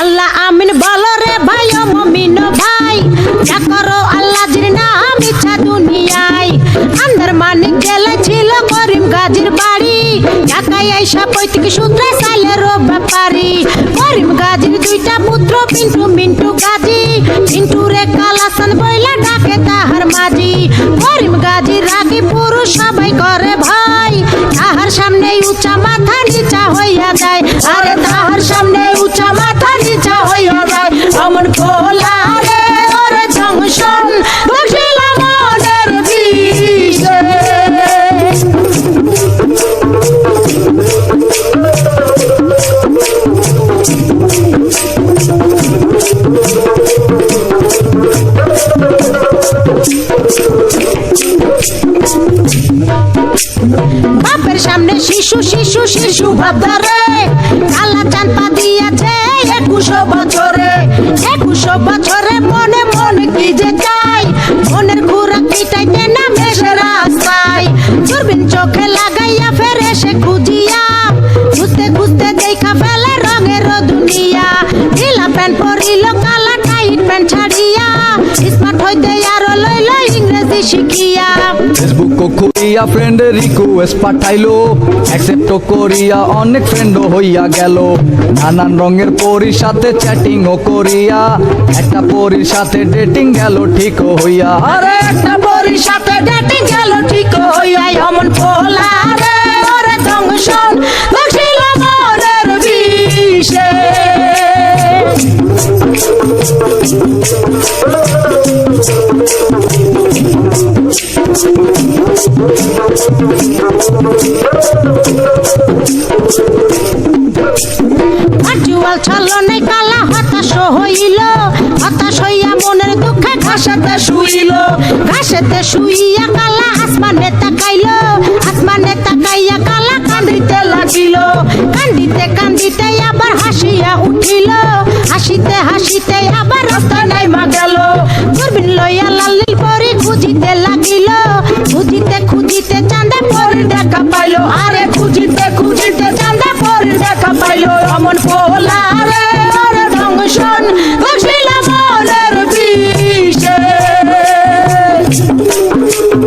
আল্লাহ আমিন বলো রে ভাই, ও মমিন ভাই। যা করো আল্লাহ জির নাম ইচ্ছা দুনিয়ায়। আন্দার মানিক জেলে ছিল করিম গাজীর বাড়ি। ঢাকায় আইসা পৈতৃক সূত্রে সাইলের ব্যাপারি। করিম গাজীর দুইটা পুত্র, পিন্টু, মিন্টু গাজী। পিন্টু রে কালাসান বইলা ডাকে তাহার মাঝি। করিম গাজী রাগি পুরুষ, সবাই করে ভাই তাহার সামনে উঁচা মাথা নিচা হইয়া যায়। আরে শিশু শিশু শিশু ভাবদারে কালা চান পা দিয়েছে একুশো বছরে একুশো বছরে। শিখিয়া। ফেসবুক করিয়া ফ্রেন্ড রিকোয়েস্ট পাঠাইলো। অ্যাকসেপ্ট করিয়া অনেক ফ্রেন্ড হইয়া গেল। নানান রঙের পরির সাথে চ্যাটিং ও করিয়া। একটা পরির সাথে ডেটিং গেল ঠিক হইয়া। আরে একটা বড়ির সাথে ডেটিং গেল ঠিক হইয়া অমন পোলা রে। ওরে জংশন বসিল মনের বিষে। ভার্চুয়াল ছলনে কালা হতাশ হইল, হতাশ হইয়া মনের দুঃখে ঘাসেতে শুইল। ঘাসেতে শুইয়া কালা আসমানে তাকাইল আসমানে তাকাইয়া কালা কান্দিতে লাগিল। কান্দিতে কান্দিতে আবার হাসিয়া উঠিল, হাসিতে হাসিতে আবার রাস্তা নাইমা গেল। দূরবীন লইয়া লালিল পরি খুঁজিতে লাগিল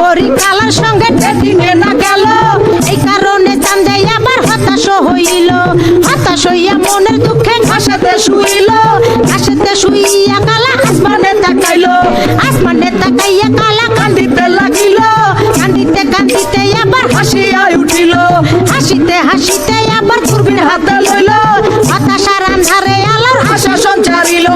পরি কালার সঙ্গে না গেল। এই কারণে চান্দে আবার হতাশ হইল। হতাশ হইয়া মনের দুঃখে ঘাসেতে শুইল। ঘাসেতে শুইয়া কালা আসমানে তাকাইল। আসমানে তাকাইয়া কালা কান্দিতে লাগিল। কান্দিতে কান্দিতে আবার হাসিয়া উঠিল। হাসিতে হাসিতে আবার দূরবীন হাতে লইল। হতাশার আন্ধারে আলোর আশা সঞ্চারিল।